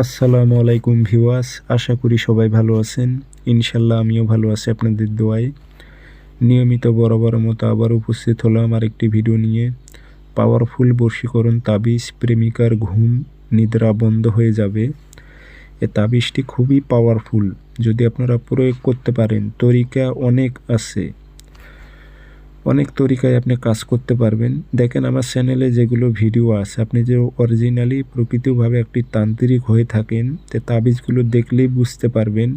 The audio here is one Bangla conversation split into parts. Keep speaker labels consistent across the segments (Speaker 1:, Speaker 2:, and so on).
Speaker 1: আসসালামু আলাইকুম ভিওয়াস আশা করি সবাই ভালো আছেন। ইনশাল্লাহ আমিও ভালো আছি আপনাদের দোয়ায়। নিয়মিত বরাবর মতো আবার উপস্থিত হলাম আরেকটি ভিডিও নিয়ে। পাওয়ারফুল বশীকরণ তাবিজ প্রেমিকার ঘুম নিদ্রা বন্ধ হয়ে যাবে। এ তাবিজটি খুবই পাওয়ারফুল। যদি আপনারা প্রয়োগ করতে পারেন, তরিকা অনেক আছে। অনেক তরিকায় আপনি কাজ করতে পারবেন। দেখেন আমার চ্যানেলে যেগুলো ভিডিও আছে, আপনি যে অরিজিনালি প্রকৃতভাবে একটি তান্ত্রিক হয়ে থাকেন তে তাবিজগুলো দেখলেই বুঝতে পারবেন।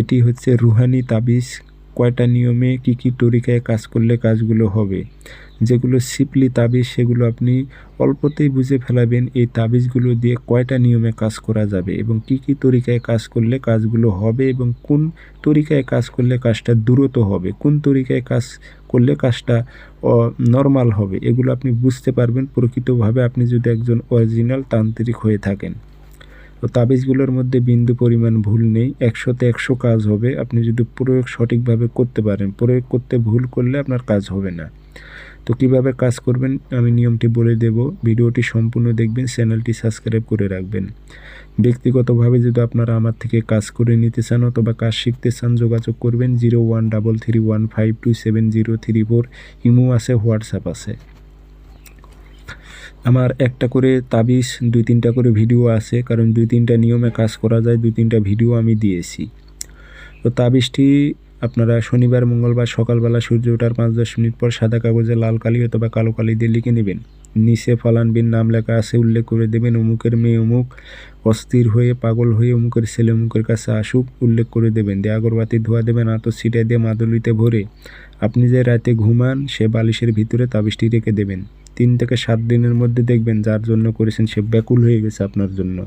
Speaker 1: এটি হচ্ছে রুহানি তাবিজ। কয়টা নিয়মে কি কি তরিকায় কাজ করলে কাজগুলো হবে? যেগুলো সিপলি তাবিজ, সেগুলো আপনি অল্পতেই বুঝে ফেলাবেন এই তাবিজগুলো দিয়ে কয়টা নিয়মে কাজ করা যাবে এবং কি কি তরিকায় কাজ করলে কাজগুলো হবে এবং কোন তরিকায় কাজ করলে কাজটা দ্রুত হবে, কোন তরিকায় কাজ করলে কাজটা নর্মাল হবে, এগুলো আপনি বুঝতে পারবেন। প্রকৃতভাবে আপনি যদি একজন অরিজিনাল তান্ত্রিক হয়ে থাকেন। তো তাবিজগুলোর মধ্যে বিন্দু পরিমাণ ভুল নেই, একশোতে একশো কাজ হবে। আপনি যদি প্রয়োগ সঠিকভাবে করতে পারেন, প্রয়োগ করতে ভুল করলে আপনার কাজ হবে না। তো কীভাবে কাজ করবেন আমি নিয়মটি বলে দেব। ভিডিওটি সম্পূর্ণ দেখবেন, চ্যানেলটি সাবস্ক্রাইব করে রাখবেন। ব্যক্তিগতভাবে যদি আপনারা আমার থেকে কাজ করে নিতে চান অথবা কাজ শিখতে চান, যোগাযোগ করবেন zero one double three one five two seven zero three four. Imo আছে, হোয়াটসঅ্যাপ আছে। আমার একটা করে তাবিজ, দুই তিনটা করে ভিডিও আছে, কারণ দুই তিনটা নিয়মে কাজ করা যায়, দুই তিনটা ভিডিও আমি দিয়েছি। তো তাবিজটি আপনারা শনিবার, মঙ্গলবার সকালবেলা সূর্য ওঠার পাঁচ দশ মিনিট পর সাদা কাগজে লাল কালি অথবা কালো কালি দিয়ে লিখে নেবেন। নিচে ফলান বিন নাম লেখা আছে, উল্লেখ করে দেবেন, অমুকের মেয়ে অমুক, অস্থির হয়ে পাগল হয়ে অমুকের ছেলে অমুকের কাছে আসুক, উল্লেখ করে দেবেন। দিয়ে আগরবাতি ধোয়া দেবেন আতো ছিটে দিয়ে মাদুলিতে ভরে। আপনি যে রাতে ঘুমান, সে বালিশের ভিতরে তাবিজটি রেখে দেবেন। তিন থেকে সাত দিনের মধ্যে দেখবেন যার জন্য করেছেন সে ব্যাকুল হয়ে গেছে আপনার জন্য।